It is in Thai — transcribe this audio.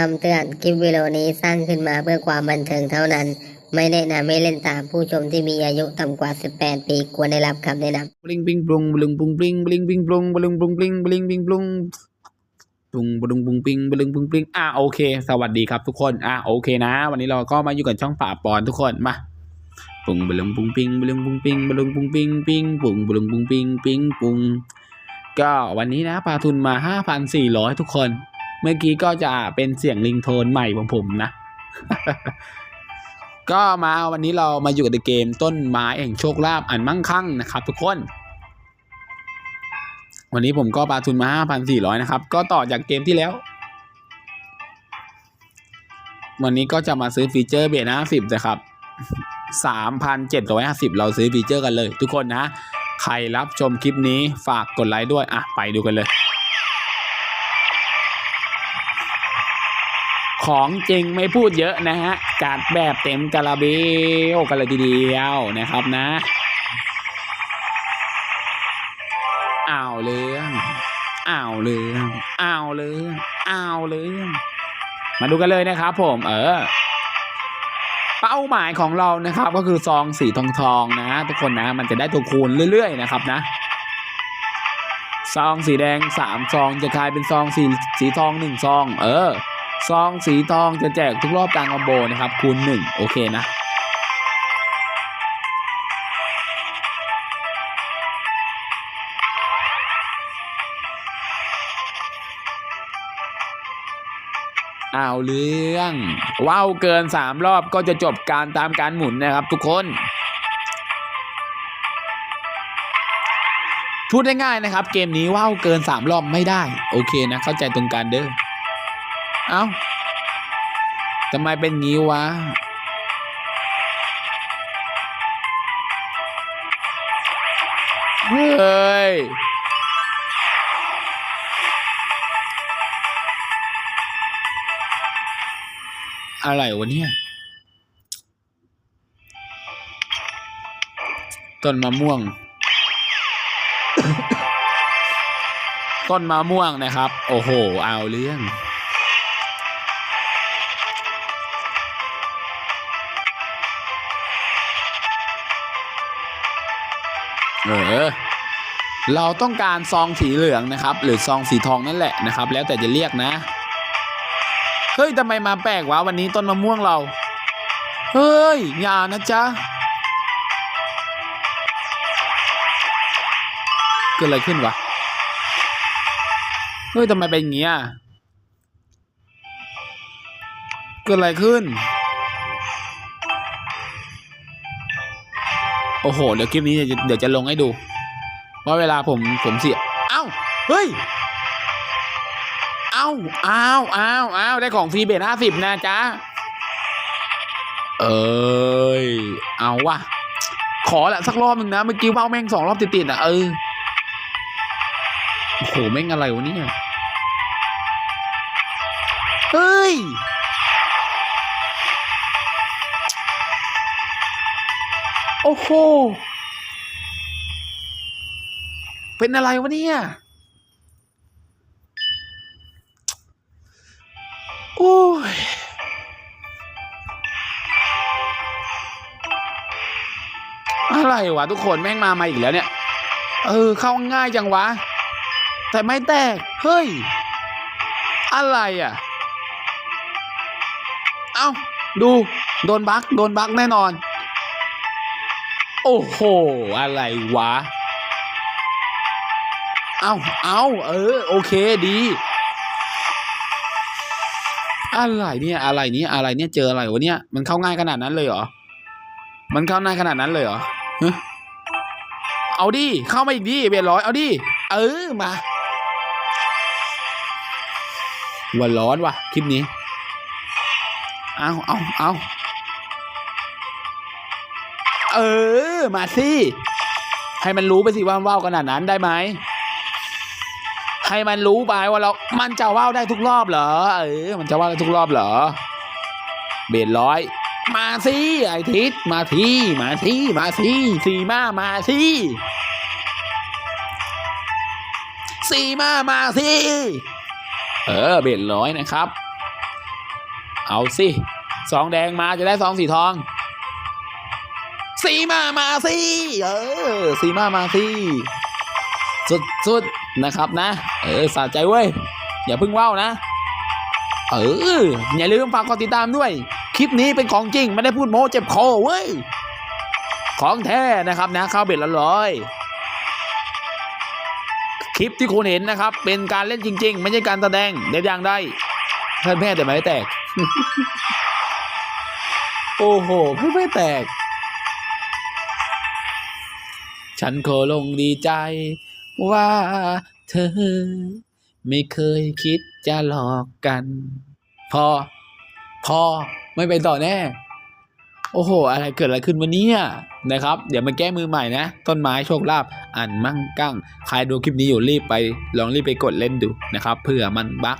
คำเตือนคลิปวิดีโอนี้สร้างขึ้นมาเพื่อความบันเทิงเท่านั้น ไม่แนะนำให้เล่นตามผู้ชมที่มีอายุต่ำกว่า 18 ปีควรได้รับคำแนะนำบลิงบิงบลุงบลุงบุงบลิงบลิงบิงบลุงบลุงบุงบลิงบลิงบิงบลุงบุงบลุงบุงปิงบลุงบุงปลิงอะโอเค สวัสดีครับทุกคนอะโอเคนะ วันนี้เราก็มาอยู่กับช่องป่าปอนทุกคนมาปุงบลุงบุงปิงบลุงบุงปิงบลุงบุงปิงปิงปุงบลุงบุงปิงปิงปุงก็วันนี้นะปลาทุนมาห้าพันสี่ร้อยทุกคน เมื่อกี้ก็จะเป็นเสียงลิงโทนใหม่ของผมนะ ก็มาวันนี้เรามาอยู่กับเกมต้นไม้แห่งโชคลาภอันมั่งคั่งนะครับทุกคน วันนี้ผมก็ปาทุนมา 5,400 นะครับ ก็ต่อจากเกมที่แล้ว วันนี้ก็จะมาซื้อฟีเจอร์เบท50นะครับ3,750เราซื้อฟีเจอร์กันเลย ทุกคนนะ ใครรับชมคลิปนี้ฝากกดไลค์ด้วย อะ ไปดูกันเลย ของจริงไม่พูดเยอะนะฮะจัดแบบเต็มกระเบลกันเลยทีเดียวนะครับนะอ้าวเรื่องอ้าวเรื่องอ้าวเรื่องอ้าวเรื่องมาดูกันเลยนะครับผมเออเป้าหมายของเรานะครับ ก็คือซองสีทองทองนะ ทุกคนนะ มันจะได้ตัวคูณเรื่อยๆนะครับนะซองสีแดงสามซองจะกลายเป็นซองสีสีทองหนึ่งซอง เออ ซองสีทองจะแจกทุกรอบกลางคอมโบนะครับคูณหนึ่งโอเคนะอ้าวเรื่องว้าวเกินสามรอบก็จะจบการตามการหมุนนะครับทุกคนพูดง่ายๆนะครับ เกมนี้ว้าวเกินสามรอบไม่ได้ โอเคนะ เข้าใจตรงกันเด้อ เอ้าทำไมเป็นงี้วะ เฮ้ย อะไรวะเนี่ย ต้นมะม่วง ต้นมะม่วงนะครับ โอ้โห เอาเรื่อง เออเราต้องการซองสีเหลืองนะครับ หรือซองสีทองนั่นแหละนะครับ แล้วแต่จะเรียกนะ เฮ้ยทำไมมาแปลกวะวันนี้ต้นมะม่วงเรา เฮ้ยอย่านะจ๊ะเกิดอะไรขึ้นวะเฮ้ยทำไมเป็นอย่างเงี้ยเกิดอะไรขึ้น โอ้โห เดี๋ยวคลิปนี้เดี๋ยวจะลงให้ดู ว่าเวลาผมผมเสีย เอ้า เฮ้ย เอ้าอ้าวอ้าวอ้าวได้ของฟรีเบทห้าสิบนะจ๊ะ เอ้ย เอาวะ ขอละสักรอบหนึ่งนะ เมื่อกี้ว่าวแม่งสองรอบติดๆอะ เออ โอ้โห แม่งอะไรวะเนี่ย เฮ้ย โอ้โห เป็นอะไรวะเนี่ย โอ้ย อะไรวะทุกคนแม่งมามาอีกแล้วเนี่ย เออ เข้าง่ายจังวะ แต่ไม่แตก เฮ้ย อะไรอะ เอ้า ดู โดนบัก โดนบักแน่นอน โอ้โห อะไรวะ เอ้าเอ้าเออ โอเคดี อะไรเนี่ย อะไรเนี่ย อะไรเนี่ย เจออะไรวะเนี่ย มันเข้าง่ายขนาดนั้นเลยเหรอ มันเข้าง่ายขนาดนั้นเลยเหรอเอาดิ เข้ามาอีกดิเบียร์ร้อยเอาดิ เออ มาวันร้อนว่ะ คลิปนี้ เอาเอาเอา เออ มาสิ ให้มันรู้ไปสิว่าว่าวขนาดนั้นได้ไหม ให้มันรู้ไปว่าเรา มันจะว่าวได้ทุกรอบเหรอ เออ มันจะว่าวได้ทุกรอบเหรอ เบ็ดร้อย มาสิไอทิศมาทีมาทีมาสิสีมามาสิสีมามาสิเออ เบ็ดร้อยนะครับ เอาสิสองแดงมาจะได้สองสีทอง สีมามาสิเออสีมามาสิสุดสุดนะครับนะ เออสะใจเว้ย อย่าเพิ่งว่าวนะ เออ อย่าลืมฝากกดติดตามด้วย คลิปนี้เป็นของจริง ไม่ได้พูดโม้เจ็บคอเว้ย ของแท้นะครับนะข้าวเบ็ดละร้อยคลิปที่คุณเห็นนะครับ เป็นการเล่นจริง ๆ ไม่ใช่การแสดงเด็ดอย่างได้เพื่อนแพ้แต่ไม่แตก โอ้โหเพื่อนไม่แตก ฉันโคลงดีใจ ว่าเธอ ไม่เคยคิดจะหลอกกัน พอ พอไม่ไปต่อแน่ โอ้โห อะไรเกิดอะไรขึ้นวันนี้นะครับ เดี๋ยวมาแก้มือใหม่นะ ต้นไม้โชคลาภอันมั่งกั้ง ใครดูคลิปนี้อยู่รีบไป ลองรีบไปกดเล่นดูนะครับเผื่อมันบั๊ก